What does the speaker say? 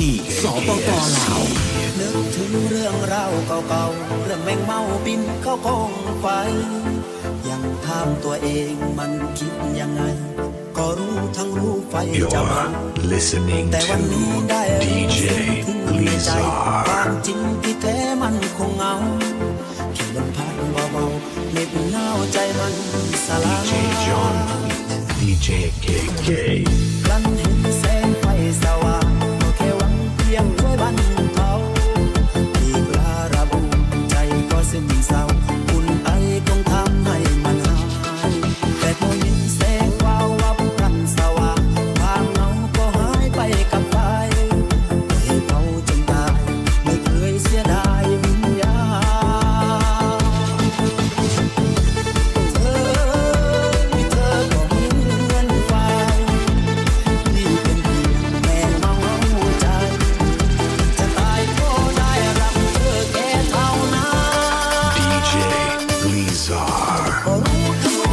นี่สปปลาวนึกถึงเรื่องราวเก่าๆ เรื่องแมงเมาบินเข้ากองไฟ ยังถามตัวเองมันคิดยังไง ก็รู้ทั้งรู้ไฟจะเผา You're listening แต่วัน to นี้ได้รู้ DJ ถึงในใจควา Lizar. มจริงที่แท้มันคงเหงาแค่ลมพัดเบาๆเหน็บหนาวใจมันสลาย DJ John, DJ KK. Lizard.